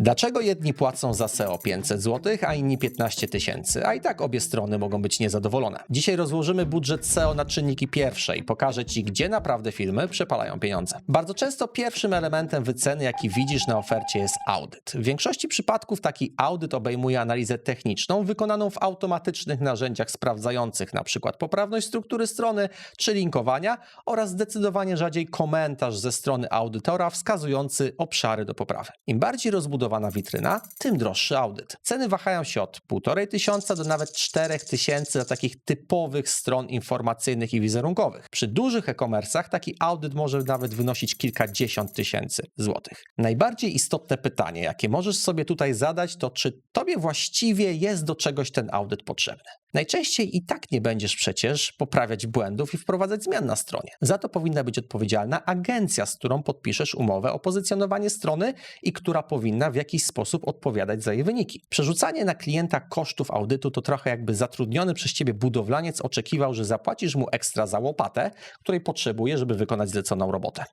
Dlaczego jedni płacą za SEO 500 zł, a inni 15 tysięcy? A i tak obie strony mogą być niezadowolone. Dzisiaj rozłożymy budżet SEO na czynniki pierwsze i pokażę Ci, gdzie naprawdę firmy przepalają pieniądze. Bardzo często pierwszym elementem wyceny, jaki widzisz na ofercie jest audyt. W większości przypadków taki audyt obejmuje analizę techniczną wykonaną w automatycznych narzędziach sprawdzających np. poprawność struktury strony czy linkowania oraz zdecydowanie rzadziej komentarz ze strony audytora wskazujący obszary do poprawy. Im bardziej rozbudowana witryna, tym droższy audyt. Ceny wahają się od 1,5 tysiąca do nawet 4 tysięcy dla takich typowych stron informacyjnych i wizerunkowych. Przy dużych e-commerce'ach taki audyt może nawet wynosić kilkadziesiąt tysięcy złotych. Najbardziej istotne pytanie, jakie możesz sobie tutaj zadać, to czy tobie właściwie jest do czegoś ten audyt potrzebny? Najczęściej i tak nie będziesz przecież poprawiać błędów i wprowadzać zmian na stronie. Za to powinna być odpowiedzialna agencja, z którą podpiszesz umowę o pozycjonowanie strony i która powinna w jakiś sposób odpowiadać za jej wyniki. Przerzucanie na klienta kosztów audytu to trochę jakby zatrudniony przez ciebie budowlaniec oczekiwał, że zapłacisz mu ekstra za łopatę, której potrzebuje, żeby wykonać zleconą robotę.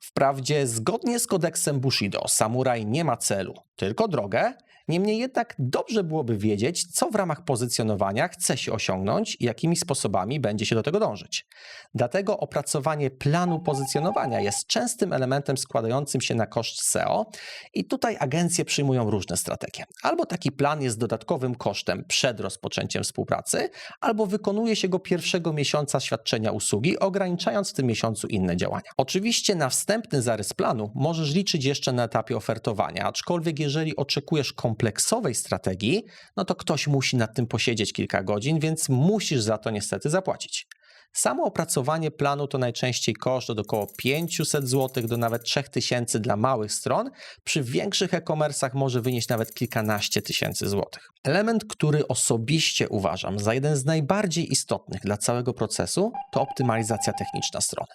Wprawdzie zgodnie z kodeksem Bushido samuraj nie ma celu, tylko drogę, niemniej jednak dobrze byłoby wiedzieć, co w ramach pozycjonowania chce się osiągnąć i jakimi sposobami będzie się do tego dążyć. Dlatego opracowanie planu pozycjonowania jest częstym elementem składającym się na koszt SEO i tutaj agencje przyjmują różne strategie. Albo taki plan jest dodatkowym kosztem przed rozpoczęciem współpracy, albo wykonuje się go pierwszego miesiąca świadczenia usługi, ograniczając w tym miesiącu inne działania. Oczywiście na wstępny zarys planu możesz liczyć jeszcze na etapie ofertowania, aczkolwiek jeżeli oczekujesz kompleksowej strategii, no to ktoś musi nad tym posiedzieć kilka godzin, więc musisz za to niestety zapłacić. Samo opracowanie planu to najczęściej koszt od około 500 zł do nawet 3000 dla małych stron. Przy większych e-commerce'ach może wynieść nawet kilkanaście tysięcy złotych. Element, który osobiście uważam za jeden z najbardziej istotnych dla całego procesu, to optymalizacja techniczna strony.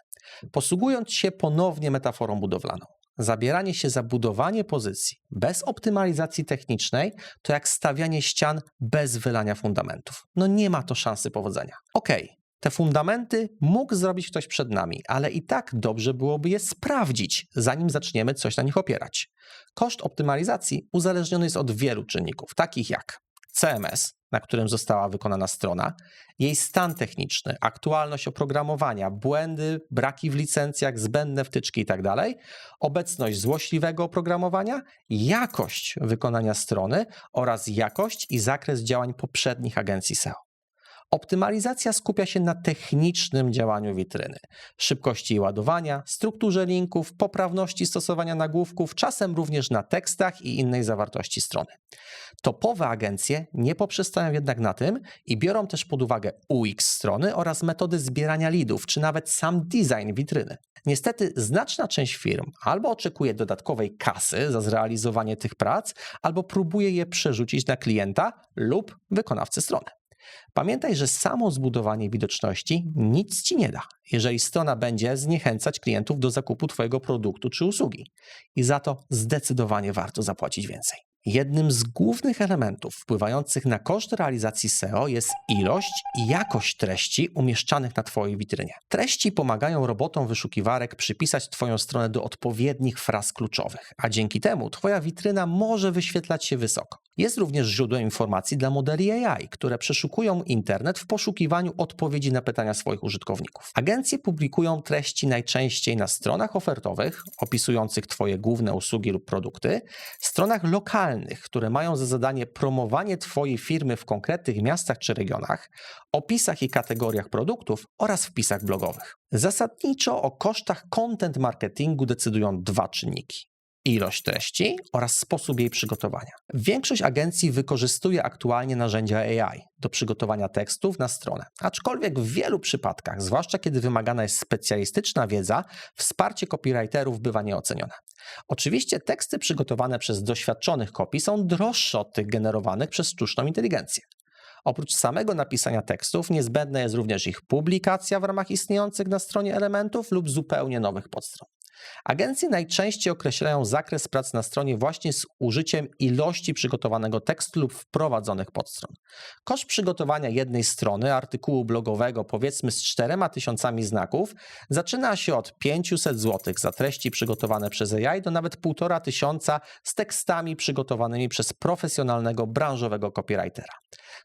Posługując się ponownie metaforą budowlaną, zabieranie się za budowanie pozycji bez optymalizacji technicznej to jak stawianie ścian bez wylania fundamentów. No nie ma to szansy powodzenia. Okej, te fundamenty mógł zrobić ktoś przed nami, ale i tak dobrze byłoby je sprawdzić, zanim zaczniemy coś na nich opierać. Koszt optymalizacji uzależniony jest od wielu czynników, takich jak CMS, na którym została wykonana strona, jej stan techniczny, aktualność oprogramowania, błędy, braki w licencjach, zbędne wtyczki itd., obecność złośliwego oprogramowania, jakość wykonania strony oraz jakość i zakres działań poprzednich agencji SEO. Optymalizacja skupia się na technicznym działaniu witryny, szybkości ładowania, strukturze linków, poprawności stosowania nagłówków, czasem również na tekstach i innej zawartości strony. Topowe agencje nie poprzestają jednak na tym i biorą też pod uwagę UX strony oraz metody zbierania lidów, czy nawet sam design witryny. Niestety znaczna część firm albo oczekuje dodatkowej kasy za zrealizowanie tych prac, albo próbuje je przerzucić na klienta lub wykonawcę strony. Pamiętaj, że samo zbudowanie widoczności nic ci nie da, jeżeli strona będzie zniechęcać klientów do zakupu Twojego produktu czy usługi. I za to zdecydowanie warto zapłacić więcej. Jednym z głównych elementów wpływających na koszt realizacji SEO jest ilość i jakość treści umieszczanych na Twojej witrynie. Treści pomagają robotom wyszukiwarek przypisać Twoją stronę do odpowiednich fraz kluczowych, a dzięki temu Twoja witryna może wyświetlać się wysoko. Jest również źródłem informacji dla modeli AI, które przeszukują internet w poszukiwaniu odpowiedzi na pytania swoich użytkowników. Agencje publikują treści najczęściej na stronach ofertowych, opisujących Twoje główne usługi lub produkty, stronach lokalnych, które mają za zadanie promowanie Twojej firmy w konkretnych miastach czy regionach, opisach i kategoriach produktów oraz wpisach blogowych. Zasadniczo o kosztach content marketingu decydują dwa czynniki ilość treści oraz sposób jej przygotowania. Większość agencji wykorzystuje aktualnie narzędzia AI do przygotowania tekstów na stronę. Aczkolwiek w wielu przypadkach, zwłaszcza kiedy wymagana jest specjalistyczna wiedza, wsparcie copywriterów bywa nieocenione. Oczywiście teksty przygotowane przez doświadczonych kopii są droższe od tych generowanych przez sztuczną inteligencję. Oprócz samego napisania tekstów, niezbędna jest również ich publikacja w ramach istniejących na stronie elementów lub zupełnie nowych podstron. Agencje najczęściej określają zakres prac na stronie właśnie z użyciem ilości przygotowanego tekstu lub wprowadzonych podstron. Koszt przygotowania jednej strony artykułu blogowego, powiedzmy z 4000 znaków, zaczyna się od 500 zł za treści przygotowane przez AI do nawet 1500 z tekstami przygotowanymi przez profesjonalnego branżowego copywritera.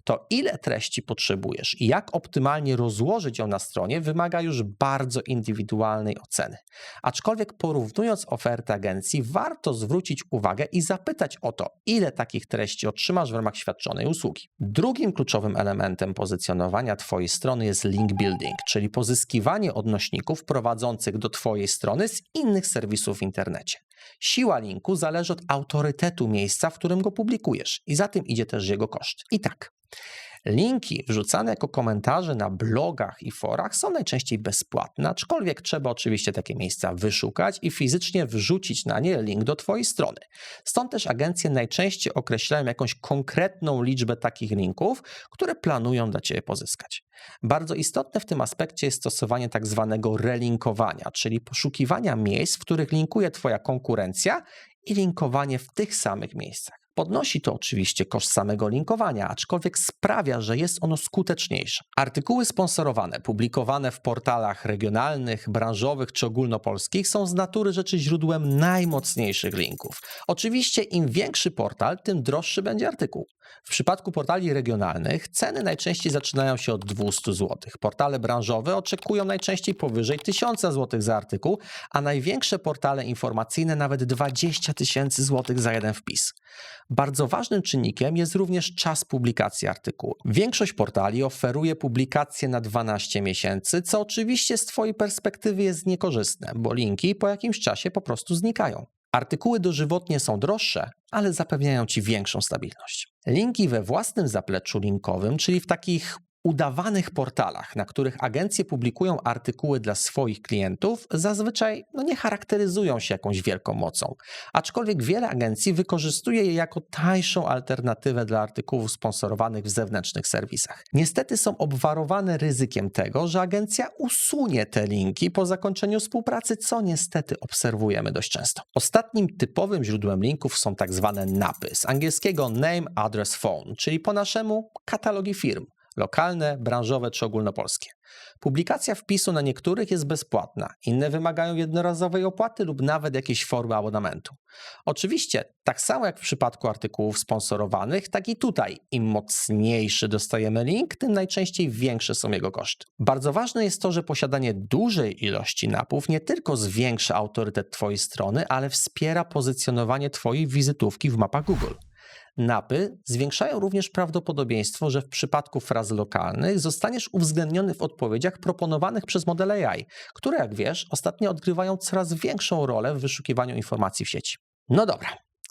To ile treści potrzebujesz i jak optymalnie rozłożyć ją na stronie wymaga już bardzo indywidualnej oceny. Aczkolwiek porównując ofertę agencji, warto zwrócić uwagę i zapytać o to, ile takich treści otrzymasz w ramach świadczonej usługi. Drugim kluczowym elementem pozycjonowania Twojej strony jest link building, czyli pozyskiwanie odnośników prowadzących do Twojej strony z innych serwisów w internecie. Siła linku zależy od autorytetu miejsca, w którym go publikujesz i za tym idzie też jego koszt. I tak. Linki wrzucane jako komentarze na blogach i forach są najczęściej bezpłatne, aczkolwiek trzeba oczywiście takie miejsca wyszukać i fizycznie wrzucić na nie link do Twojej strony. Stąd też agencje najczęściej określają jakąś konkretną liczbę takich linków, które planują dla Ciebie pozyskać. Bardzo istotne w tym aspekcie jest stosowanie tak zwanego relinkowania, czyli poszukiwania miejsc, w których linkuje Twoja konkurencja i linkowanie w tych samych miejscach. Podnosi to oczywiście koszt samego linkowania, aczkolwiek sprawia, że jest ono skuteczniejsze. Artykuły sponsorowane, publikowane w portalach regionalnych, branżowych czy ogólnopolskich są z natury rzeczy źródłem najmocniejszych linków. Oczywiście im większy portal, tym droższy będzie artykuł. W przypadku portali regionalnych ceny najczęściej zaczynają się od 200 zł. Portale branżowe oczekują najczęściej powyżej 1000 zł za artykuł, a największe portale informacyjne nawet 20 tysięcy złotych za jeden wpis. Bardzo ważnym czynnikiem jest również czas publikacji artykułu. Większość portali oferuje publikację na 12 miesięcy, co oczywiście z Twojej perspektywy jest niekorzystne, bo linki po jakimś czasie po prostu znikają. Artykuły dożywotnie są droższe, ale zapewniają Ci większą stabilność. Linki we własnym zapleczu linkowym, czyli w takich udawanych portalach, na których agencje publikują artykuły dla swoich klientów, zazwyczaj no, nie charakteryzują się jakąś wielką mocą. Aczkolwiek wiele agencji wykorzystuje je jako tańszą alternatywę dla artykułów sponsorowanych w zewnętrznych serwisach. Niestety są obwarowane ryzykiem tego, że agencja usunie te linki po zakończeniu współpracy, co niestety obserwujemy dość często. Ostatnim typowym źródłem linków są tak zwane napy, z angielskiego name, address, phone, czyli po naszemu katalogi firm lokalne, branżowe czy ogólnopolskie. Publikacja wpisu na niektórych jest bezpłatna, inne wymagają jednorazowej opłaty lub nawet jakiejś formy abonamentu. Oczywiście, tak samo jak w przypadku artykułów sponsorowanych, tak i tutaj im mocniejszy dostajemy link, tym najczęściej większe są jego koszty. Bardzo ważne jest to, że posiadanie dużej ilości napów nie tylko zwiększa autorytet Twojej strony, ale wspiera pozycjonowanie Twojej wizytówki w mapach Google. Napy zwiększają również prawdopodobieństwo, że w przypadku fraz lokalnych zostaniesz uwzględniony w odpowiedziach proponowanych przez modele AI, które, jak wiesz, ostatnio odgrywają coraz większą rolę w wyszukiwaniu informacji w sieci. No dobra.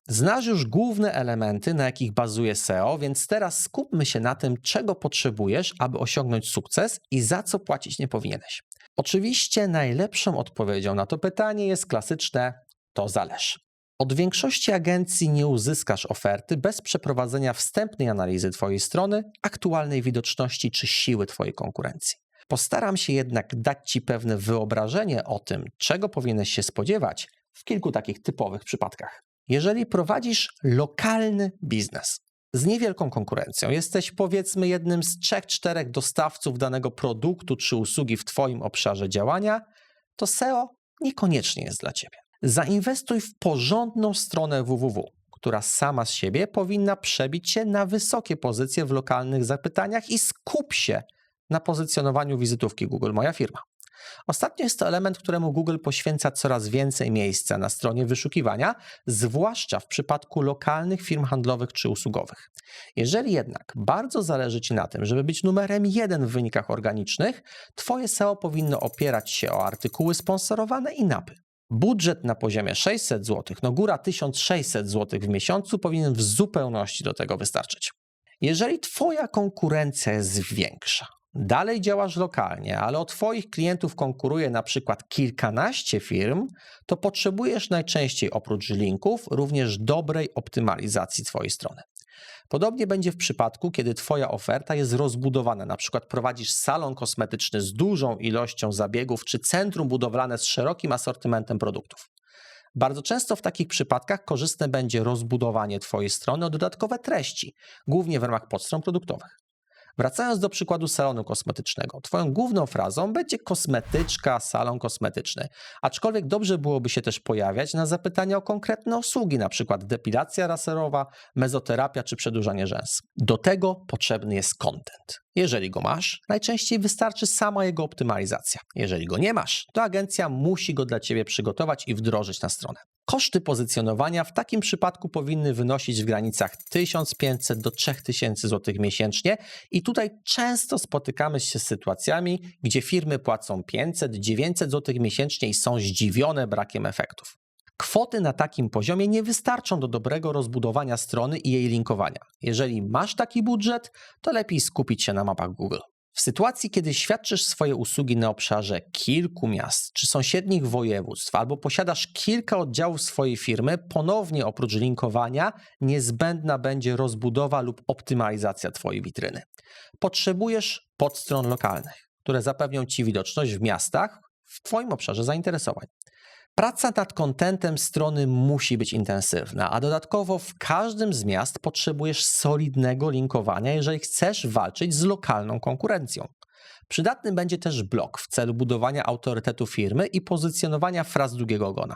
Znasz już główne elementy, na jakich bazuje SEO, więc teraz skupmy się na tym, czego potrzebujesz, aby osiągnąć sukces i za co płacić nie powinieneś. Oczywiście najlepszą odpowiedzią na to pytanie jest klasyczne to zależy. Od większości agencji nie uzyskasz oferty bez przeprowadzenia wstępnej analizy Twojej strony, aktualnej widoczności czy siły Twojej konkurencji. Postaram się jednak dać Ci pewne wyobrażenie o tym, czego powinieneś się spodziewać w kilku takich typowych przypadkach. Jeżeli prowadzisz lokalny biznes z niewielką konkurencją, jesteś powiedzmy jednym z trzech, czterech dostawców danego produktu czy usługi w Twoim obszarze działania, to SEO niekoniecznie jest dla Ciebie. Zainwestuj w porządną stronę www, która sama z siebie powinna przebić się na wysokie pozycje w lokalnych zapytaniach i skup się na pozycjonowaniu wizytówki Google Moja Firma. Ostatnio jest to element, któremu Google poświęca coraz więcej miejsca na stronie wyszukiwania, zwłaszcza w przypadku lokalnych firm handlowych czy usługowych. Jeżeli jednak bardzo zależy Ci na tym, żeby być numerem jeden w wynikach organicznych, Twoje SEO powinno opierać się o artykuły sponsorowane i napy. Budżet na poziomie 600 zł, no góra 1600 zł w miesiącu powinien w zupełności do tego wystarczyć. Jeżeli Twoja konkurencja jest większa, dalej działasz lokalnie, ale o Twoich klientów konkuruje na przykład kilkanaście firm, to potrzebujesz najczęściej oprócz linków również dobrej optymalizacji Twojej strony. Podobnie będzie w przypadku, kiedy Twoja oferta jest rozbudowana, na przykład prowadzisz salon kosmetyczny z dużą ilością zabiegów czy centrum budowlane z szerokim asortymentem produktów. Bardzo często w takich przypadkach korzystne będzie rozbudowanie Twojej strony o dodatkowe treści, głównie w ramach podstron produktowych. Wracając do przykładu salonu kosmetycznego, Twoją główną frazą będzie kosmetyczka, salon kosmetyczny, aczkolwiek dobrze byłoby się też pojawiać na zapytania o konkretne usługi, np. depilacja laserowa, mezoterapia czy przedłużanie rzęs. Do tego potrzebny jest content. Jeżeli go masz, najczęściej wystarczy sama jego optymalizacja. Jeżeli go nie masz, to agencja musi go dla Ciebie przygotować i wdrożyć na stronę. Koszty pozycjonowania w takim przypadku powinny wynosić w granicach 1500 do 3000 zł miesięcznie i tutaj często spotykamy się z sytuacjami, gdzie firmy płacą 500-900 zł miesięcznie i są zdziwione brakiem efektów. Kwoty na takim poziomie nie wystarczą do dobrego rozbudowania strony i jej linkowania. Jeżeli masz taki budżet, to lepiej skupić się na mapach Google. W sytuacji, kiedy świadczysz swoje usługi na obszarze kilku miast czy sąsiednich województw, albo posiadasz kilka oddziałów swojej firmy, ponownie oprócz linkowania niezbędna będzie rozbudowa lub optymalizacja Twojej witryny. Potrzebujesz podstron lokalnych, które zapewnią Ci widoczność w miastach w Twoim obszarze zainteresowań. Praca nad kontentem strony musi być intensywna, a dodatkowo w każdym z miast potrzebujesz solidnego linkowania, jeżeli chcesz walczyć z lokalną konkurencją. Przydatny będzie też blog w celu budowania autorytetu firmy i pozycjonowania fraz drugiego ogona.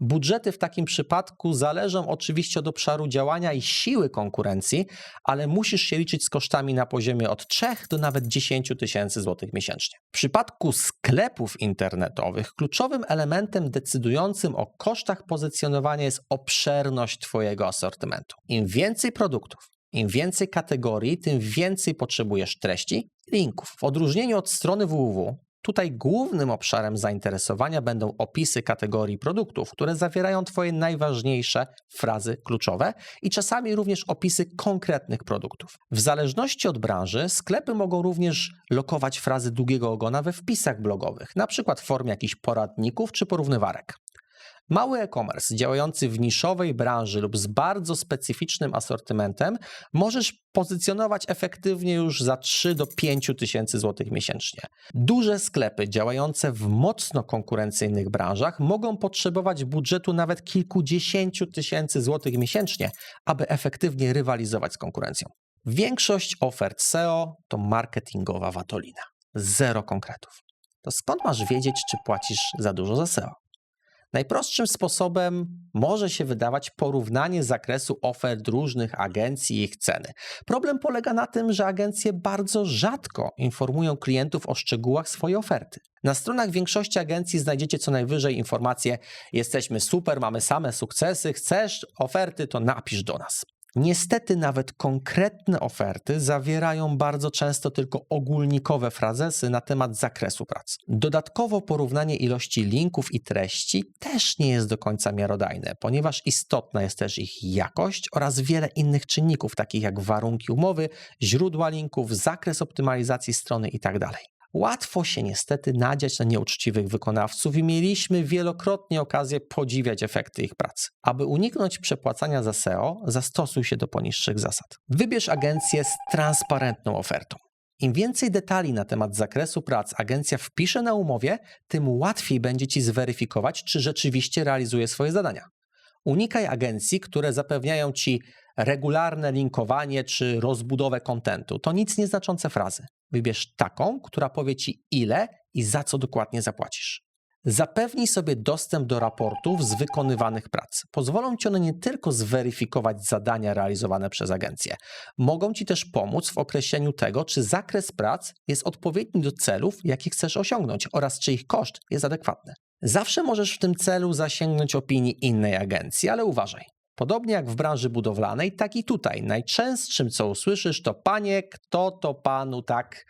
Budżety w takim przypadku zależą oczywiście od obszaru działania i siły konkurencji, ale musisz się liczyć z kosztami na poziomie od 3 do nawet 10 tysięcy złotych miesięcznie. W przypadku sklepów internetowych kluczowym elementem decydującym o kosztach pozycjonowania jest obszerność Twojego asortymentu. Im więcej produktów, im więcej kategorii, tym więcej potrzebujesz treści, linków. W odróżnieniu od strony www, Tutaj głównym obszarem zainteresowania będą opisy kategorii produktów, które zawierają Twoje najważniejsze frazy kluczowe i czasami również opisy konkretnych produktów. W zależności od branży, sklepy mogą również lokować frazy długiego ogona we wpisach blogowych, na przykład w formie jakichś poradników czy porównywarek. Mały e-commerce działający w niszowej branży lub z bardzo specyficznym asortymentem możesz pozycjonować efektywnie już za 3 do 5 tysięcy złotych miesięcznie. Duże sklepy działające w mocno konkurencyjnych branżach mogą potrzebować budżetu nawet kilkudziesięciu tysięcy złotych miesięcznie, aby efektywnie rywalizować z konkurencją. Większość ofert SEO to marketingowa watolina. Zero konkretów. To skąd masz wiedzieć, czy płacisz za dużo za SEO? Najprostszym sposobem może się wydawać porównanie zakresu ofert różnych agencji i ich ceny. Problem polega na tym, że agencje bardzo rzadko informują klientów o szczegółach swojej oferty. Na stronach większości agencji znajdziecie co najwyżej informacje: jesteśmy super, mamy same sukcesy, chcesz oferty, to napisz do nas. Niestety nawet konkretne oferty zawierają bardzo często tylko ogólnikowe frazesy na temat zakresu pracy. Dodatkowo porównanie ilości linków i treści też nie jest do końca miarodajne, ponieważ istotna jest też ich jakość oraz wiele innych czynników, takich jak warunki umowy, źródła linków, zakres optymalizacji strony itd. Łatwo się niestety nadziać na nieuczciwych wykonawców i mieliśmy wielokrotnie okazję podziwiać efekty ich pracy. Aby uniknąć przepłacania za SEO, zastosuj się do poniższych zasad. Wybierz agencję z transparentną ofertą. Im więcej detali na temat zakresu prac agencja wpisze na umowie, tym łatwiej będzie ci zweryfikować, czy rzeczywiście realizuje swoje zadania. Unikaj agencji, które zapewniają ci regularne linkowanie czy rozbudowę kontentu. To nic nieznaczące frazy. Wybierz taką, która powie ci ile i za co dokładnie zapłacisz. Zapewnij sobie dostęp do raportów z wykonywanych prac. Pozwolą ci one nie tylko zweryfikować zadania realizowane przez agencję, mogą ci też pomóc w określeniu tego, czy zakres prac jest odpowiedni do celów, jakie chcesz osiągnąć oraz czy ich koszt jest adekwatny. Zawsze możesz w tym celu zasięgnąć opinii innej agencji, ale uważaj. Podobnie jak w branży budowlanej, tak i tutaj. Najczęstszym, co usłyszysz, to panie, kto to panu tak.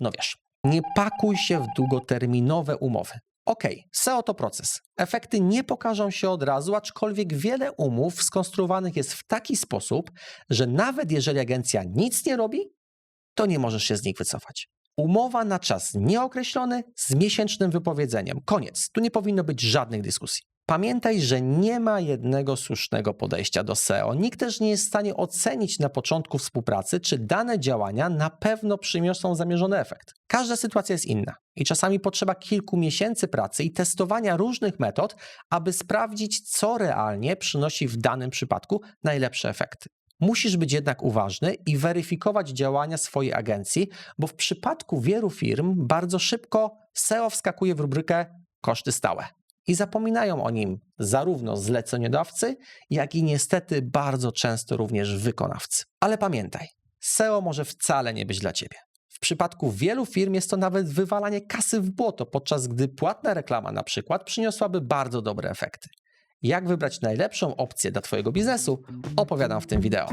No wiesz, nie pakuj się w długoterminowe umowy. Ok, SEO to proces. Efekty nie pokażą się od razu, aczkolwiek wiele umów skonstruowanych jest w taki sposób, że nawet jeżeli agencja nic nie robi, to nie możesz się z nich wycofać. Umowa na czas nieokreślony z miesięcznym wypowiedzeniem. Koniec. Tu nie powinno być żadnych dyskusji. Pamiętaj, że nie ma jednego słusznego podejścia do SEO. Nikt też nie jest w stanie ocenić na początku współpracy, czy dane działania na pewno przyniosą zamierzony efekt. Każda sytuacja jest inna i czasami potrzeba kilku miesięcy pracy i testowania różnych metod, aby sprawdzić, co realnie przynosi w danym przypadku najlepsze efekty. Musisz być jednak uważny i weryfikować działania swojej agencji, bo w przypadku wielu firm bardzo szybko SEO wskakuje w rubrykę koszty stałe i zapominają o nim zarówno zleceniodawcy, jak i niestety bardzo często również wykonawcy. Ale pamiętaj, SEO może wcale nie być dla ciebie. W przypadku wielu firm jest to nawet wywalanie kasy w błoto, podczas gdy płatna reklama na przykład przyniosłaby bardzo dobre efekty. Jak wybrać najlepszą opcję dla Twojego biznesu, opowiadam w tym wideo.